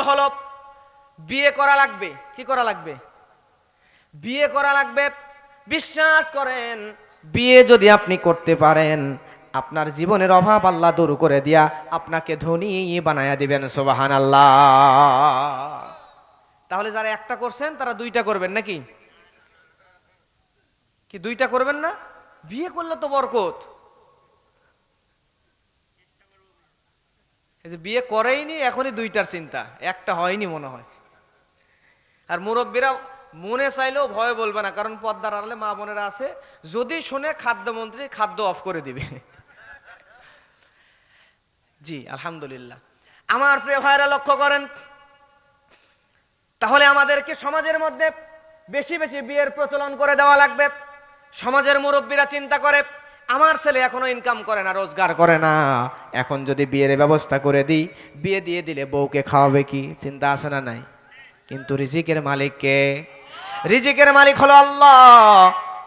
আমল হলো, বিয়ে করা লাগবে। কি করা লাগবে? বিয়ে করা লাগবে। বিশ্বাস করেন, বিয়ে যদি আপনি করতে পারেন, আপনার জীবনের অভাব আল্লাহ দূর করে দিয়া আপনাকে ধনী বানায়া দিবেন সোবাহান আল্লাহ তাহলে যারা একটা করছেন, তারা দুইটা করবেন নাকি? কি দুইটা করবেন না? বিয়ে করলে তো বরকত। এই যে বিয়ে করেইনি, এখনই দুইটার চিন্তা। একটা হয়নি মনে হয়। আর মুরব্বীরা মনে চাইলেও ভয় বলবে না, কারণ পদ্মার আড়ালে মা বোনেরা আছে। যদি শুনে খাদ্যমন্ত্রী খাদ্য অফ করে দিবে। জি, আলহামদুলিল্লাহ। আমার প্রিয় ভাইরা লক্ষ্য করেন, তাহলে আমাদেরকে সমাজের মধ্যে বেশি বেশি বিয়ের প্রচলন করে দেওয়া লাগবে। সমাজের মুরব্বীরা চিন্তা করে আমার ছেলে এখনও ইনকাম করে না, রোজগার করে না। এখন যদি বিয়ের ব্যবস্থা করে দিই, বিয়ে দিয়ে দিলে বউকে খাওয়াবে কি? চিন্তা আছে না নাই? কিন্তু রিজিকের মালিককে রিজিকের মালিক হলো আল্লাহ।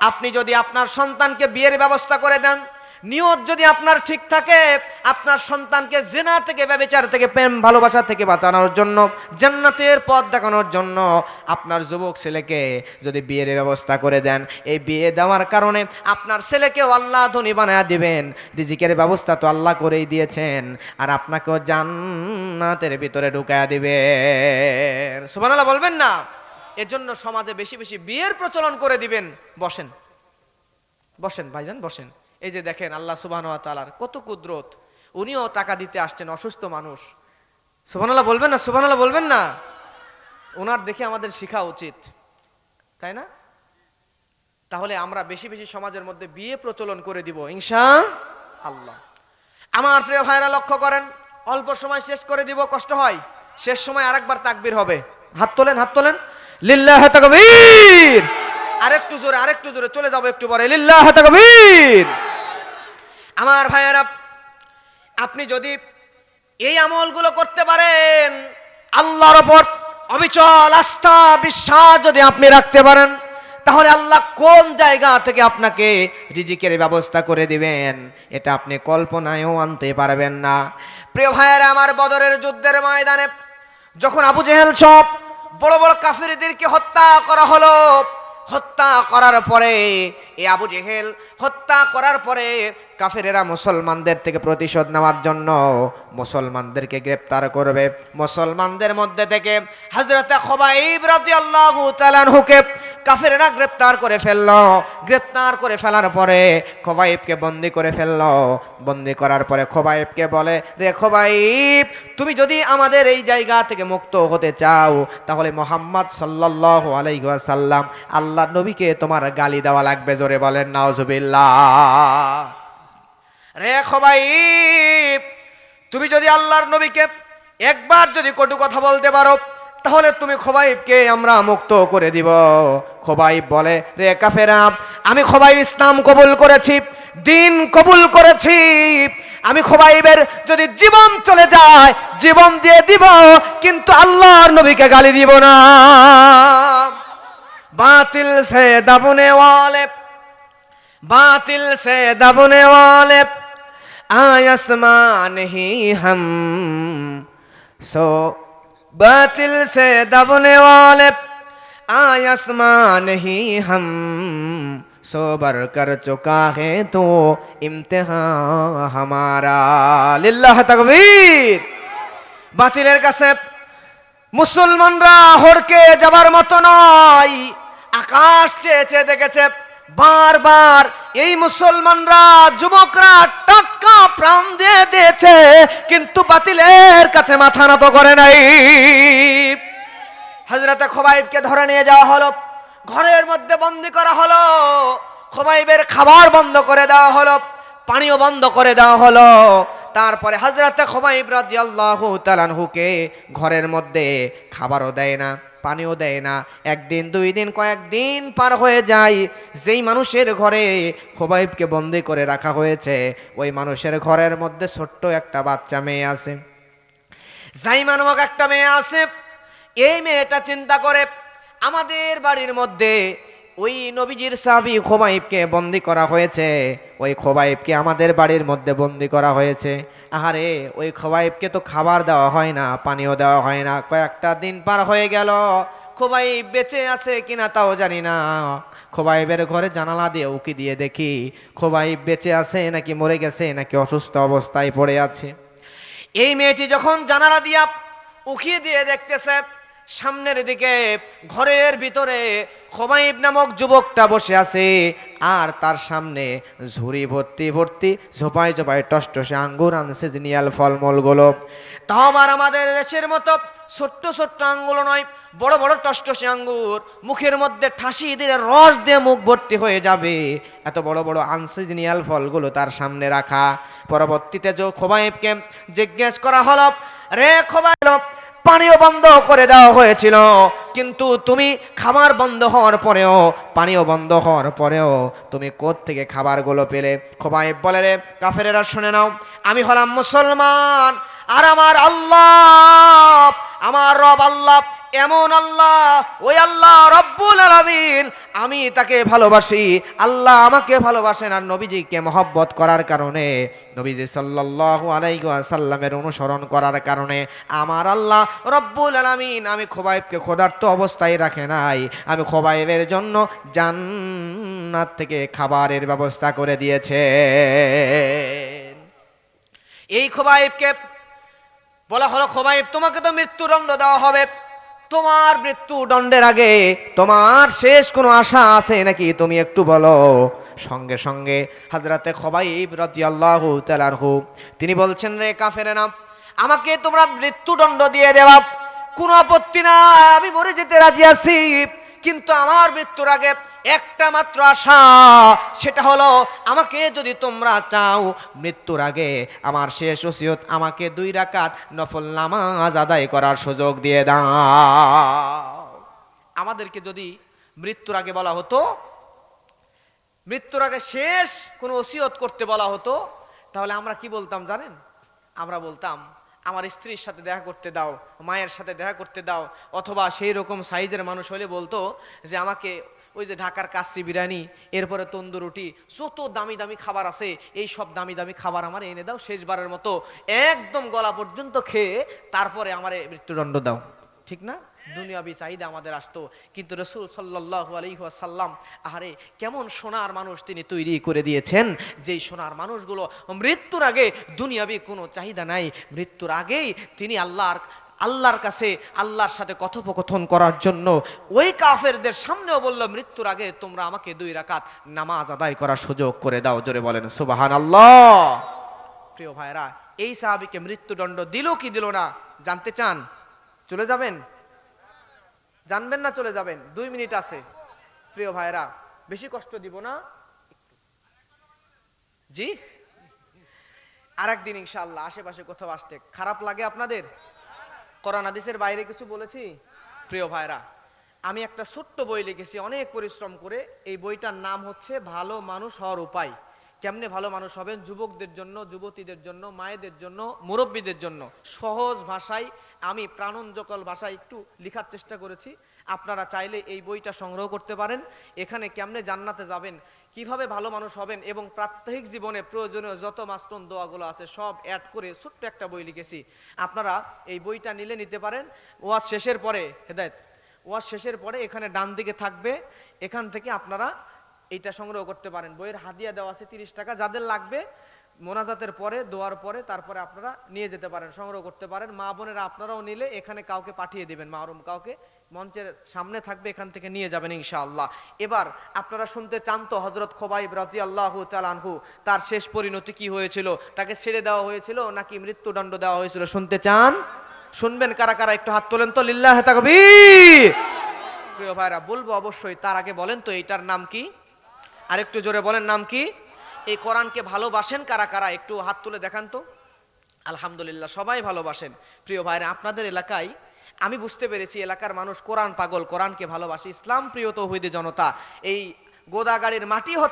আপনি যদি আপনার সন্তানকে বিয়ের ব্যবস্থা করে দেন নিয়ত যদি আপনার ঠিক থাকে, আপনার সন্তানকে জেনা থেকে, ব্যবচার থেকে, প্রেম, ভালোবাসা থেকে বাঁচানোর জন্য, জান্নাতের পথ দেখানোর জন্য আপনার যুবক ছেলেকে যদি বিয়ের ব্যবস্থা করে দেন। এই বিয়ে দেওয়ার কারণে আপনার ছেলেকেও আল্লাহ ধনী বানায় দিবেন। রিজিকের ব্যবস্থা তো আল্লাহ করেই দিয়েছেন, আর আপনাকেও জান্নাতের ভিতরে ঢুকায় দিবেন। সুবহানাল্লাহ, বলবেন না? এজন্য সমাজে বেশি বেশি বিয়ের প্রচলন করে দিবেন। বসেন। বসেন, ভাইজান, বসেন। এই যে দেখেন আল্লাহ সুবাহ তালার কত কুদরত। উনিও টাকা দিতে আসছেন, অসুস্থ মানুষ। সুবহানাল্লাহ বলবেন না? সুবহানাল্লাহ বলবেন না? ওনার দেখে আমাদের শেখা উচিত। তাই না? তাহলে আমরা বেশি বেশি সমাজের মধ্যে বিয়ে প্রচলন করে দিব ইনশা আল্লাহ আমার প্রিয় ভাইরা লক্ষ্য করেন, অল্প সময় শেষ করে দিব, কষ্ট হয়। শেষ সময় আরেকবার তাকবির হবে। হাত তোলেন হাত তোলেন। লিল্লাহ তাকবীর! আরেকটু জোরে আরেকটু জোরে, চলে যাব একটু পরে। লিল্লাহ তাকবীর! আমার ভাইয়েরা, আপনি যদি এই আমলগুলো করতে পারেন, আল্লাহর ওপর অবিচল আস্থা, বিশ্বাস যদি আপনি রাখতে পারেন, তাহলে আল্লাহ কোন জায়গা থেকে আপনাকে রিজিকের ব্যবস্থা করে দিবেন, এটা আপনি কল্পনায়ও আনতে পারবেন না। প্রিয় ভাইয়েরা, আমার বদরের যুদ্ধের ময়দানে যখন আবু জেহেল সব বড় বড় কাফিরদেরকে হত্যা করা হলো, হত্যা করার পরে এ আবু জেহেল হত্যা করার পরে কাফেরেরা মুসলমানদের থেকে প্রতিশোধ নেওয়ার জন্য মুসলমানদেরকে গ্রেপ্তার করবে। মুসলমানদের মধ্যে থেকে হজরতে খবাইব রাদিয়াল্লাহু তাআলাহুকে কাফেরেরা গ্রেপ্তার করে ফেলল। গ্রেপ্তার করে ফেলার পরে খোবাইবকে বন্দি করে ফেলল। বন্দি করার পরে খোবাইবকে বলে, রে খোবাইব, তুমি যদি আমাদের এই জায়গা থেকে মুক্ত হতে চাও, তাহলে মোহাম্মদ সাল্লাল্লাহু আলাইহি ওয়াসাল্লাম আল্লাহ নবীকে তোমার গালি দেওয়া লাগবে। জোরে বলেন, নাউজুবিল্লাহ। রে খবাই তুমি যদি আল্লাহর নবীকে একবার যদি কটু কথা বলতে পারো, তাহলে তুমি খোবাইবকে আমরা মুক্ত করে দিব। খোবাইব বলে, রে কাফেরা, আমি খোবাইব ইসলাম কবুল করেছি, দিন কবুল করেছি। আমি খোবাইবের যদি জীবন চলে যায়, জীবন দিয়ে দিব, কিন্তু আল্লাহর নবীকে গালি দিব না। বাতিল সে দাবনে ওয়ালে বাতিল সে দাবনে ওয়ালে आसमान ही हम सो बातिल से दबने वाले आसमान ही हम सोबर कर चुका है तो इम्तिहान हमारा लिल्लाह तकबीर বাতিলের কাছে মুসলমানরা হড়কে যাবার মতো নয় আকাশ চেয়ে চেয়ে দেখেছে বারবার এই মুসলমানরা যুবকরা টাটকা প্রাণ দিয়ে দিয়েছে, কিন্তু বাতিলের কাছে মাথা নত করে নাই। হজরতে খোবাইবকে ধরে নিয়ে যাওয়া হলো, ঘরের মধ্যে বন্দি করা হলো, খোবাইবের খাবার বন্ধ করে দেওয়া হলো, পানিও বন্ধ করে দেওয়া হলো। তারপরে হজরতে খোবাইব রাদিয়াল্লাহু তাআলাহুকে ঘরের মধ্যে খাবারও দেয় না, পানিও দেয় না। একদিন, দুই দিন কয়েকদিন পার হয়ে যায়। যেই মানুষের ঘরে খোবাইবকে বন্দি করে রাখা হয়েছে, ওই মানুষের ঘরের মধ্যে ছোট্ট একটা বাচ্চা মেয়ে আছে। জাইমা নামক একটা মেয়ে আছে। এই মেয়েটা চিন্তা করে, আমাদের বাড়ির মধ্যে ওই নবীজির সাবি খোবাইবকে বন্দি করা হয়েছে। ওই খোবাইবকে আমাদের বাড়ির মধ্যে বন্দি করা হয়েছে। আহারে, ওই খোবাইবকে তো খাবার দেওয়া হয় না পানিও দেওয়া হয় না, কয়েকটা দিন পার হয়ে গেল। খোবাইব বেঁচে আছে কিনা তাও জানি না। খোবাইবের ঘরে জানালা দিয়ে উকি দিয়ে দেখি, খোবাইব বেঁচে আছে নাকি মরে গেছে, নাকি অসুস্থ অবস্থায় পড়ে আছে। এই মেয়েটি যখন জানালা দিয়া উখিয়ে দিয়ে দেখতেছে সামনের দিকে ঘরের ভিতরে খোবাইব নামক যুবকটা বসে আছে, আর তার সামনে ঝুড়ি ভর্তি ভর্তি ঝোপায় ঝোপায় টসটসে আঙ্গুর আনছে জিনিয়াল ফলমূলগুলো। তাও আবার আমাদের দেশের মতো ছোট্ট ছোট্ট আঙ্গুলো নয়, বড় বড় টসটসে আঙ্গুর, মুখের মধ্যে ঠাসি দিলে রস দিয়ে মুখ ভর্তি হয়ে যাবে। এত বড় বড় আনসিজনিয়াল ফলগুলো তার সামনে রাখা। পরবর্তীতে যে খোবাইবকে জিজ্ঞেস করা হলো, রে খোবাইল পানিও বন্ধ করে দেওয়া হয়েছিল। কিন্তু তুমি খাবার বন্ধ হওয়ার পরেও পানিও বন্ধ হওয়ার পরেও তুমি থেকে খাবারগুলো পেলে? খোবাইব বলে রে, কাফেরেরা শুনে নাও, আমি হলাম মুসলমান, আর আমার আল্লাহ, আমার রব আল্লাহ এমন আল্লাহ, ওই আল্লাহ রব্বুল আলামিন, আমি তাকে ভালোবাসি। আল্লাহ আমাকে ভালোবাসেন আর নবীজিকে মহব্বত করার কারণে, নবীজি সাল্লাল্লাহু আলাইহি অনুসরণ করার কারণে, আমার আল্লাহ রব্বুল আলামিন, আমি খোবাইবকে ক্ষুধার্ত অবস্থায় রাখে নাই। আমি খোবাইবের জন্য জান্নাত থেকে খাবারের ব্যবস্থা করে দিয়েছে এই খোবাইবকে বলা হলো, খোবাইব, তোমাকে তো মৃত্যুদণ্ড দেওয়া হবে। তোমার মৃত্যু দণ্ডের আগে তোমার শেষ কোনো আশা আছে নাকি? তুমি একটু বলো। সঙ্গে সঙ্গে হাজরাতে খবাইব রাদিয়াল্লাহু তালারহু তিনি বলছেন, রে কাফের নাম, আমাকে তোমরা মৃত্যুদণ্ড দিয়ে দেওয়া। কোনো আপত্তি না আমি মরে যেতে রাজি আছি। কিন্তু আমার মৃত্যুর আগে একটা মাত্র আশা, সেটা হলো আমাকে যদি তোমরা চাও, মৃত্যুর আগে আমার শেষ ওসিয়ত আমাকে দুই রাকাত নফল নামাজ আদায় করার সুযোগ দিয়ে দাও। আমাদেরকে যদি মৃত্যুর আগে বলা হতো, মৃত্যুর আগে শেষ কোনো ওসিয়ত করতে বলা হতো, তাহলে আমরা কি বলতাম জানেন? আমরা বলতাম আমার স্ত্রীর সাথে দেখা করতে দাও, মায়ের সাথে দেখা করতে দাও, অথবা সেই রকম সাইজের মানুষ হলে বলতো যে আমাকে ওই যে ঢাকার কাচ্চি বিরিয়ানি, এরপরে তন্দুরুটি যত দামি দামি খাবার আছে, এই সব দামি দামি খাবার আমার এনে দাও, শেষবারের মতো একদম গলা পর্যন্ত খেয়ে তারপরে আমার মৃত্যুদণ্ড দাও। ঠিক না? দুনিয়াবি চাহিদা আমাদের আসতো। কিন্তু রসুল সাল্লাহ আলহিহাসাল্লাম আহারে, কেমন সোনার মানুষ তিনি তৈরি করে দিয়েছেন? যেই সোনার মানুষগুলো মৃত্যুর আগে দুনিয়াবি কোনো চাহিদা নাই, মৃত্যুর আগেই তিনি আল্লাহর আল্লাহর কাছে, আল্লাহর সাথে কথোপকথন করার জন্য ওই কাফেরদের সামনেও বলল, মৃত্যুর আগে তোমরা আমাকে দুই রাকাত নামাজ আদায় করার সুযোগ করে দাও। জোরে বলেন সুবাহান আল্লাহ প্রিয় ভাইরা এই সাহাবিকে মৃত্যুদণ্ড দিল কি দিল না? জানতে চান? চলে যাবেন? জানবেন না চলে যাবেন? দুই মিনিট আছে। প্রিয় ভাইরা বেশি কষ্ট দিব না। জি? আর একদিন ইনশাল্লাহ আশেপাশে কোথাও আসতে। খারাপ লাগে আপনাদের? কোরআন হাদিসের বাইরে কিছু বলেছি? প্রিয় ভাইরা আমি একটা ছোট্ট বই লিখেছি, অনেক পরিশ্রম করে। এই বইটার নাম হচ্ছে ভালো মানুষ হওয়ার উপায়। কেমনে ভালো মানুষ হবেন? যুবকদের জন্য, যুবতীদের জন্য, মায়েদের জন্য, মুরব্বীদের জন্য। সহজ ভাষায়, আমি প্রাণঞ্জকল ভাষায় একটু লিখার চেষ্টা করেছি। আপনারা চাইলে এই বইটা সংগ্রহ করতে পারেন। এখানে কেমনে জান্নাতে যাবেন? কীভাবে ভালো মানুষ হবেন? এবং প্রাত্যহিক জীবনে প্রয়োজনীয় যত মাস্তন দোয়াগুলো আছে, সব অ্যাড করে ছোট্ট একটা বই লিখেছি। আপনারা এই বইটা নিলে নিতে পারেন। ওয়াজ শেষের পরে, হেদায়ত, ওয়াজ শেষের পরে এখানে ডান দিকে থাকবে। এখান থেকে আপনারা এইটা সংগ্রহ করতে পারেন। বইয়ের হাদিয়া দেওয়া আছে তিরিশ টাকা, যাদের লাগবে মোনাজাতের পরে, দোয়ার পরে, তারপরে আপনারা নিয়ে যেতে পারেন, সংগ্রহ করতে পারেন। মা বোনেরা আপনারাও নিলে এখানে কাউকে পাঠিয়ে দেবেন, মাহরুম কাউকে। মঞ্চের সামনে থাকবে, এখান থেকে নিয়ে যাবেন ইনশাআল্লাহ। এবার আপনারা শুনতে চান তো হজরত খোবাইব রাজি আল্লাহ চালানহু তার শেষ পরিণতি কি হয়েছিল? তাকে ছেড়ে দেওয়া হয়েছিল নাকি মৃত্যুদণ্ড দেওয়া হয়েছিল? শুনতে চান? শুনবেন কারা কারা? একটু হাত তোলেন তো, লিল্লাহ তাকবীর! প্রিয় ভাইরা, বলব অবশ্যই, তার আগে বলেন তো, এইটার নাম কি? আরেকটু জোরে বলেন নাম কি? এই কোরআনকে ভালোবাসেন কারা কারা? একটু হাত তুলে দেখান তো। আলহামদুলিল্লাহ, সবাই ভালোবাসেন। প্রিয় ভাইরা, আপনাদের এলাকায় আমি বুঝতে পেরেছি এলাকার মানুষ কোরআন পাগল, কোরআনকে ভালোবাসে। ইসলাম প্রিয় তৌহিদি জনতা, এই গোদাগাড়ির মাটি হচ্ছে